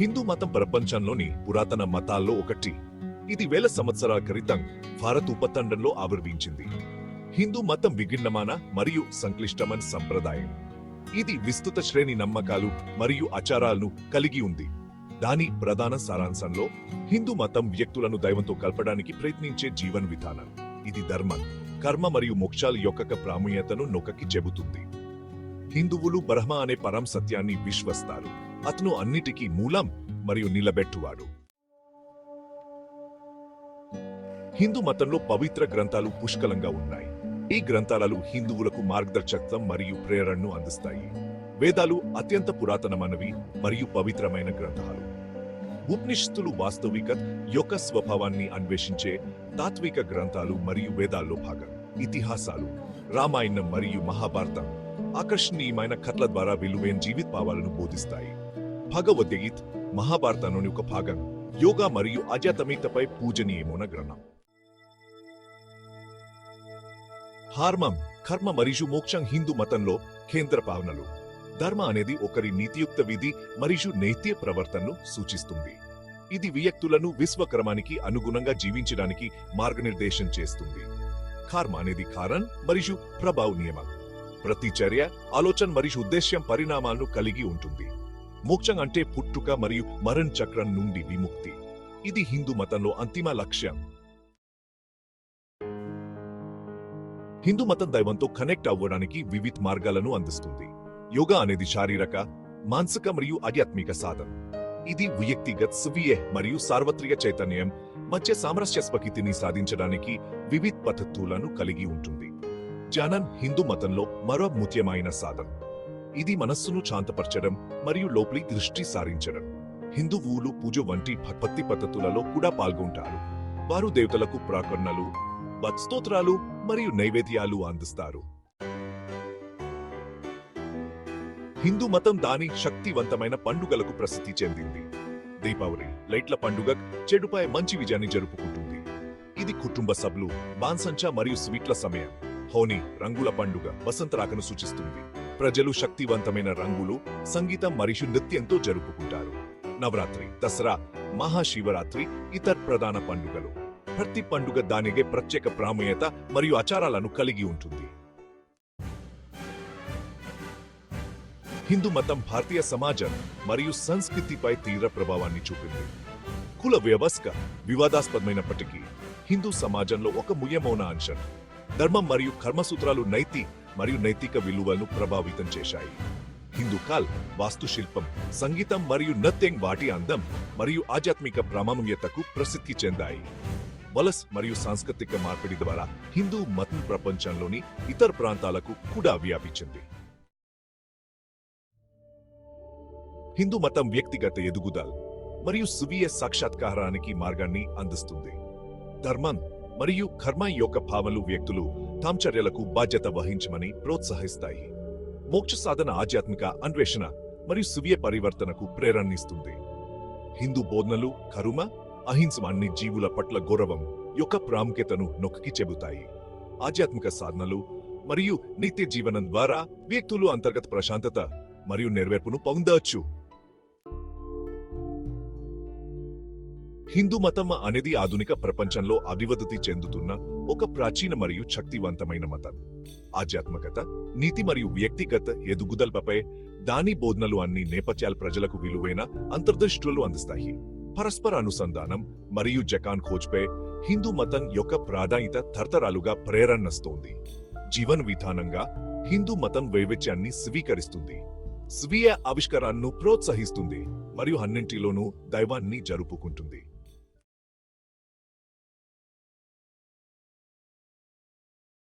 హిందూ మతం ప్రపంచంలోని పురాతన మతాల్లో ఒకటి. ఇది వేల సంవత్సరాల క్రితం భారత్ ఉపతండంలో ఆవిర్భించింది. హిందూ మతం విభిన్నమైన మరియు సంక్లిష్టమైన సంప్రదాయం. ఇది విస్తృత శ్రేణి నమ్మకాలు మరియు ఆచారాలను కలిగి ఉంది. దాని ప్రధాన సారాంశంలో హిందూ మతం వ్యక్తులను దైవంతో కలపడానికి ప్రయత్నించే జీవన విధానం. ఇది ధర్మం కర్మ మరియు మోక్షాల యొక్క ప్రాముఖ్యతను నొక్కకి చెబుతుంది. హిందువులు బ్రహ్మ అనే పరం సత్యాన్ని విశ్వస్తారు. అతను అన్నిటికీ మూలం మరియు నిలబెట్టువాడు. హిందూ మతంలో పవిత్ర గ్రంథాలు పుష్కలంగా ఉన్నాయి. ఈ గ్రంథాలు హిందువులకు మార్గదర్శకత్వం మరియు ప్రేరణను అందిస్తాయి. వేదాలు అత్యంత పురాతనమైనవి మరియు పవిత్రమైన గ్రంథాలు. ఉపనిషత్తులు వాస్తవిక యొక్క స్వభావాన్ని అన్వేషించే తాత్విక గ్రంథాలు మరియు వేదాల్లో భాగం. ఇతిహాసాలు రామాయణం మరియు మహాభారతం ఆకర్షణీయమైన కథల ద్వారా విలువైన జీవిత భావాలను బోధిస్తాయి. భగవద్గీత్ మహాభారతంలోని ఒక భాగం యోగా మరియు ఆధ్యాత్మికతపై పూజనీయమైన గ్రంథం. హార్మం కర్మ మరియు మోక్షం హిందూ మతంలో కేంద్ర భావనలు ధర్మ అనేది ఒకరి నీతియుక్త విధి మరియు నైత్య ప్రవర్తనను సూచిస్తుంది. ఇది వ్యక్తులను విశ్వక్రమానికి అనుగుణంగా జీవించడానికి మార్గనిర్దేశం చేస్తుంది. కర్మ అనేది కారణ్ మరియు ప్రభావ నియమం. ప్రతి చర్య ఆలోచన మరియు ఉద్దేశ్యం పరిణామాలను కలిగి ఉంటుంది. మోక్షం అంటే పుట్టుక మరియు మరణ్ చక్రం నుండి విముక్తి. ఇది హిందూ మతంలో అంతిమ లక్ష్యం. హిందూ మతం దైవంతో కనెక్ట్ అవ్వడానికి వివిధ మార్గాలను అందిస్తుంది. యోగా అనేది శారీరక మానసిక మరియు ఆధ్యాత్మిక సాధన. ఇది వ్యక్తిగత స్వీయ మరియు సార్వత్రిక చైతన్యం మధ్య సామరస్య స్ఫకితిని సాధించడానికి వివిధ పద్ధతులను కలిగి ఉంటుంది. ధ్యానం హిందూ మతంలో మరో ముఖ్యమైన సాధన. ఇది మనస్సును శాంతపరచడం మరియు లోపలి దృష్టి సారించడం. హిందువులు పూజ వంటి భక్తి పద్ధతులలో కూడా పాల్గొంటారు. వారు దేవతలకు ప్రాకరణలు స్తోత్రాలు మరియు నైవేద్యాలు అందిస్తారు. హిందూ మతం దాని శక్తివంతమైన పండుగలకు ప్రసిద్ధి చెందింది. దీపావళి లైట్ల పండుగ చెడుపై మంచి విజయాన్ని జరుపుకుంటుంది. ఇది కుటుంబ సభ్యులు బాన్సంచా మరియు స్వీట్ల సమయం. హోనీ రంగుల పండుగ వసంత రాకను సూచిస్తుంది. ప్రజలు శక్తివంతమైన రంగులు సంగీతం మరియు నృత్యంతో జరుపుకుంటారు. నవరాత్రి దసరా మహాశివరాత్రి ఇతర ప్రధాన పండుగలు. ప్రతి పండుగ దానిగే ప్రత్యేక ప్రాముఖ్యత మరియు ఆచారాలను కలిగి ఉంటుంది. హిందూ మతం భారతీయ సమాజం మరియు సంస్కృతిపై తీవ్ర ప్రభావాన్ని చూపింది. కుల వ్యవస్థ వివాదాస్పదమైనప్పటికీ హిందూ సమాజంలో ఒక ముఖ్యమైన అంశం. ధర్మం మరియు కర్మసూత్రాలు నైతి మరియు నైతిక విలువలను ప్రభావితం చేశాయి. హిందుకాల్ వాస్తుశిల్పం సంగీతం మరియు నృత్యం వాటి అందం మరియు ఆధ్యాత్మిక ప్రామాణ్యతకు ప్రసిద్ధి చెందాయి. వలస్ మరియు సాంస్కృతిక మార్పిడి ద్వారా హిందూ మతం ప్రపంచంలోని ఇతర ప్రాంతాలకు కూడా వ్యాపించింది. హిందూ మతం వ్యక్తిగత ఎదుగుదల మరియు స్వీయ సాక్షాత్కారానికి మార్గాన్ని అందిస్తుంది. ధర్మం మరియు కర్మ యొక్క భావనలు వ్యక్తులు తమ చర్యలకు బాధ్యత వహించమని ప్రోత్సహిస్తాయి. మోక్ష సాధన ఆధ్యాత్మిక అన్వేషణ మరియు స్వీయ పరివర్తనకు ప్రేరణిస్తుంది హిందూ బోధనలు కరుమ అహింసం అన్ని జీవుల పట్ల గౌరవం యొక్క ప్రాముఖ్యతను నొక్కి చెబుతాయి. ఆధ్యాత్మిక సాధనలు మరియు నిత్య జీవనం ద్వారా వ్యక్తులు అంతర్గత ప్రశాంతత మరియు నెరవేర్పును పొందవచ్చు. హిందూ మతం అనేది ఆధునిక ప్రపంచంలో అభివృద్ధి చెందుతున్న ఒక ప్రాచీన మరియు శక్తివంతమైన మతం. ఆధ్యాత్మికత నీతి మరియు వ్యక్తిగత ఎదుగుదలపై దాని బోధనలు అన్ని నేపథ్యాల ప్రజలకు విలువైన అంతర్దృష్టులు అందిస్తాయి. పరస్పర అనుసంధానం మరియు జకాన్ ఖోజ్పై హిందూ మతం యొక్క ప్రాధాన్యత తరతరాలుగా ప్రేరణస్తోంది జీవన విధానంగా హిందూ మతం వైవిధ్యాన్ని స్వీకరిస్తుంది. స్వీయ ఆవిష్కారాన్ని ప్రోత్సహిస్తుంది మరియు అన్నింటిలోనూ దైవాన్ని జరుపుకుంటుంది.